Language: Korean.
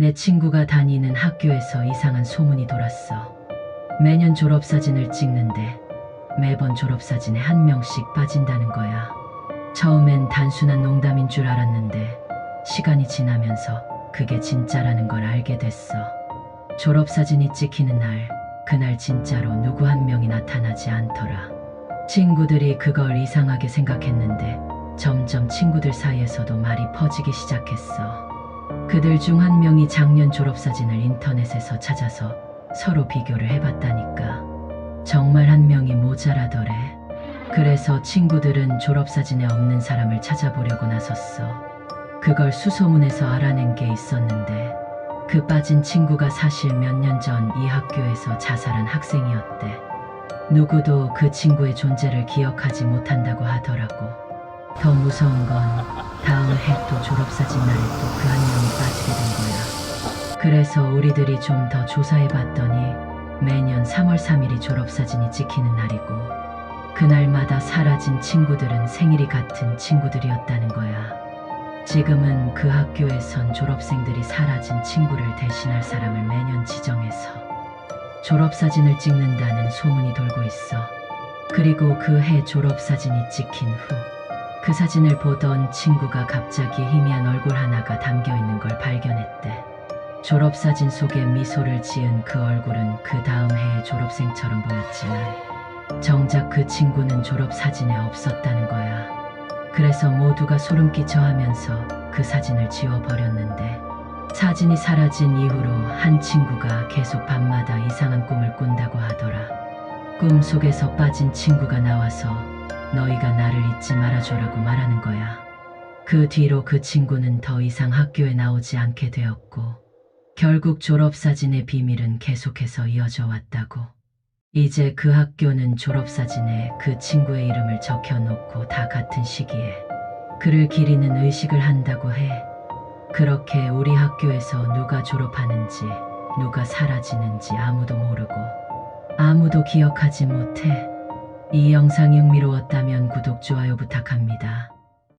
내 친구가 다니는 학교에서 이상한 소문이 돌았어. 매년 졸업사진을 찍는데 매번 졸업사진에 한 명씩 빠진다는 거야. 처음엔 단순한 농담인 줄 알았는데 시간이 지나면서 그게 진짜라는 걸 알게 됐어. 졸업사진이 찍히는 날, 그날 진짜로 누구 한 명이 나타나지 않더라. 친구들이 그걸 이상하게 생각했는데 점점 친구들 사이에서도 말이 퍼지기 시작했어. 그들 중 한 명이 작년 졸업사진을 인터넷에서 찾아서 서로 비교를 해봤다니까. 정말 한 명이 모자라더래. 그래서 친구들은 졸업사진에 없는 사람을 찾아보려고 나섰어. 그걸 수소문에서 알아낸 게 있었는데, 그 빠진 친구가 사실 몇 년 전 이 학교에서 자살한 학생이었대. 누구도 그 친구의 존재를 기억하지 못한다고 하더라고. 더 무서운 건 다음 해또 졸업사진 날에 또 그 한 명이 빠지게 된 거야. 그래서 우리들이 좀 더 조사해 봤더니 매년 3월 3일이 졸업사진이 찍히는 날이고 그날마다 사라진 친구들은 생일이 같은 친구들이었다는 거야. 지금은 그 학교에선 졸업생들이 사라진 친구를 대신할 사람을 매년 지정해서 졸업사진을 찍는다는 소문이 돌고 있어. 그리고 그 해 졸업사진이 찍힌 후 그 사진을 보던 친구가 갑자기 희미한 얼굴 하나가 담겨 있는 걸 발견했대. 졸업사진 속에 미소를 지은 그 얼굴은 그 다음 해의 졸업생처럼 보였지만 정작 그 친구는 졸업사진에 없었다는 거야. 그래서 모두가 소름 끼쳐 하면서 그 사진을 지워버렸는데 사진이 사라진 이후로 한 친구가 계속 밤마다 이상한 꿈을 꾼다고 하더라. 꿈 속에서 빠진 친구가 나와서 너희가 나를 잊지 말아줘라고 말하는 거야. 그 뒤로 그 친구는 더 이상 학교에 나오지 않게 되었고, 결국 졸업사진의 비밀은 계속해서 이어져 왔다고. 이제 그 학교는 졸업사진에 그 친구의 이름을 적혀놓고 다 같은 시기에 그를 기리는 의식을 한다고 해. 그렇게 우리 학교에서 누가 졸업하는지, 누가 사라지는지 아무도 모르고, 아무도 기억하지 못해. 이 영상이 흥미로웠다면 구독, 좋아요 부탁합니다.